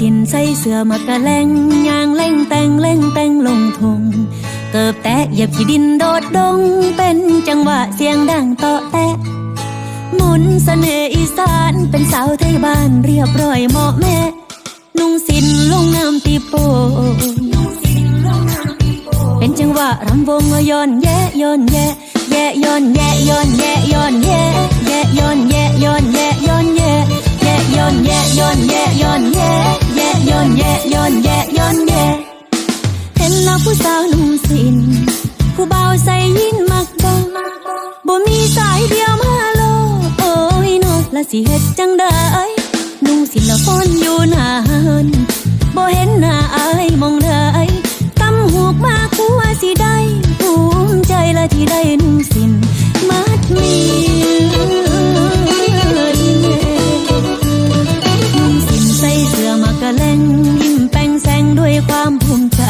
สินใส่เสื้อมากะแลงยางเล่งแต่งเล่งแต่งลงทงเกิบแตะเหยียบขี้ดินโดดดง เป็นจังหวะเสียงดังตาะแตะหมุนเสน่ห์อีสานเป็นสาวไทยบ้านเรียบร้อยเหมาะแม่ นุ่งสินลงน้ำตีโปเป็นจังหวะรำวงย้อนแย่ย้อนแย่แย่ย้อนแย่ย้อนแย่ย้อนแย่แย่ย้อนแย่ย้อนแย่ย้อน สิเฮ็ดจังได้นุ่งสินละฟอนอยู่นานบ่เห็นหน้าอายมองได้ตำหูกมากูว่าสิได้ภูมิใจละที่ได้นุ่งสินมัดมีนุ่งสินใส่เสื้อมากะแลงยิ้มแป้งแสงด้วยความภูมิใจ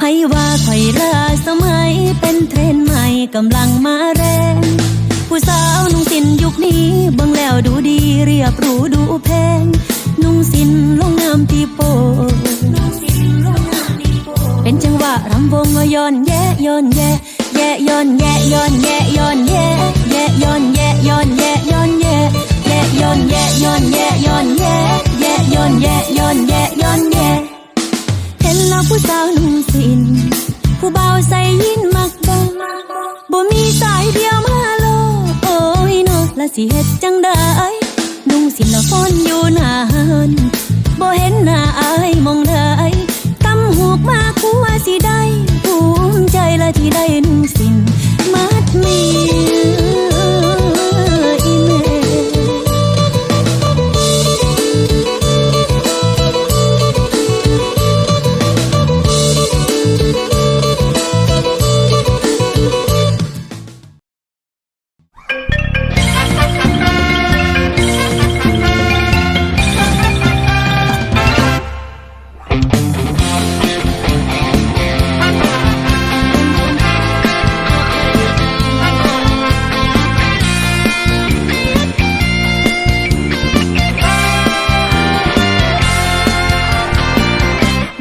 ให้ว่าไข่ลาสมัยเป็นเทรนใหม่กำลังมาแรง ผู้สาวนุ่งสินยุคนี้บิ่งแล้วดูดีเรียบรูดูแพง นุ่งสินลงน้ำตีโปเป็นจังหวะรำวงย้อนแย่ย้อนแย่แย่ย้อนแย่ย้อนแย่ย้อนแย่แย่ย้อนแย่ย้อนแย่ย้อนแย่แย่ย้อนแย่ย้อนแย่ย้อนแย่แย่ย้อนแย่ย้อนแย่ย้อนแย่เห็นแล้วผู้สาวนุ่งสินผู้เบาใส่ยิน สิเฮ็ดจังได้นุ่งสินละฟอนอยู่นานบ่เห็นหน้าอายมองได้ตำหูกมากูว่าสิได้ภูมิใจละที่ได้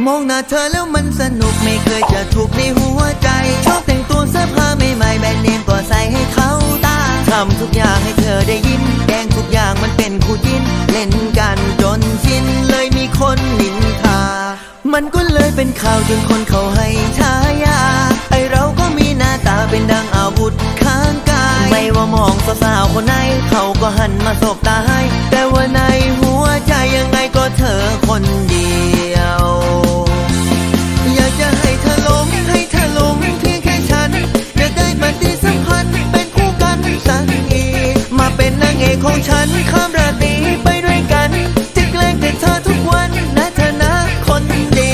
มองหน้าเธอแล้วมันสนุกไม่เคยจะถูกในหัวใจ ชอบแต่งตัวเสื้อผ้าใหม่ๆแบรนด์เนมก็ใส่ให้เขาตาทำทุกอย่างให้เธอได้ยินแกงทุกอย่างมันเป็นคู่จินเล่นกันจนชินเลยมีคนนินทา มันก็เลยเป็นข่าวจนคนเขาให้ฉายาไอเราก็มีหน้าตาเป็นดังอาวุธข้างกาย ไม่ว่ามองสาวๆคนไหนเขาก็หันมาสบตาให้ แต่ว่าในหัวใจยังไงก็เธอคนเดียว เป็นนางเอกของฉันข้ามราตรีไปด้วยกันจะแกล้งแต่เธอทุกวันนะเธอนะคนดี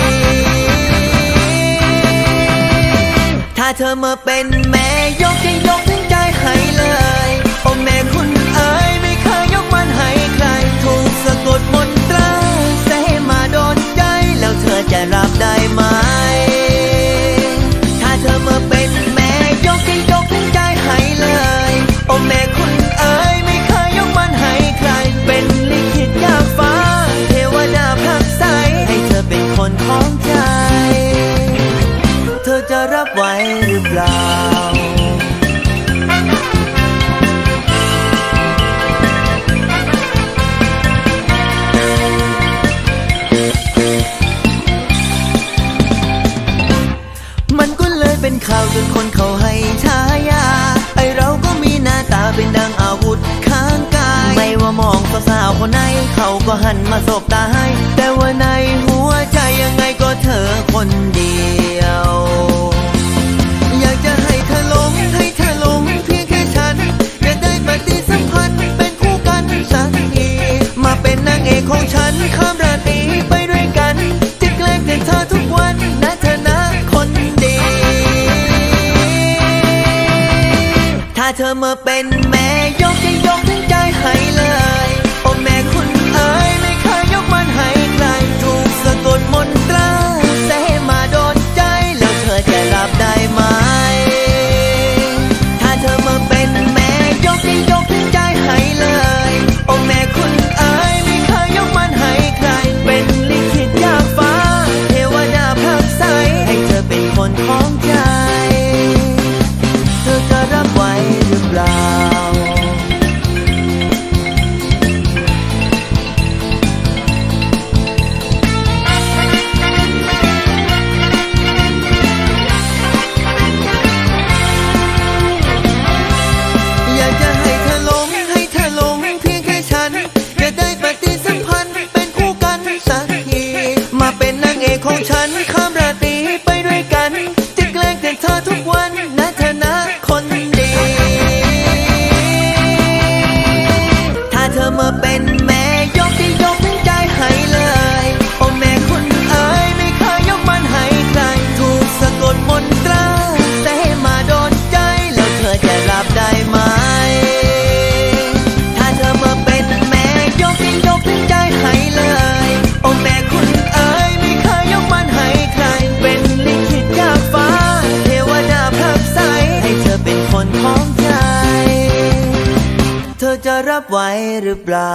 ถ้าเธอมาเป็นแม่ยกจะยกทั้งใจให้เลย ของใจ เธอจะรับไหวหรือเปล่า มันก็เลยเป็นข่าวจนคนเขาให้ฉายา ไอเราก็มีหน้าตาเป็นดังอาวุธข้างกาย ไม่ว่ามองสาวๆคนไหนเขาก็หันมาสบตาให้ แต่ว่าในหัว ใจยังไงก็เธอคนเดียว อยากจะให้เธอหลงให้เธอหลงเพียงแค่ฉันจะได้ปฏิสัมพันธ์เป็นคู่กันสักทีมาเป็นนางเอกของฉันข้ามราตรีไปด้วยกันจะแกล้งแต่เธอทุกวันนะเธอนะคนดีถ้าเธอมาเป็นแม่ยกจะยกทั้งใจให้ ดมนตราเสมา มาเป็น รับไหวหรือเปล่า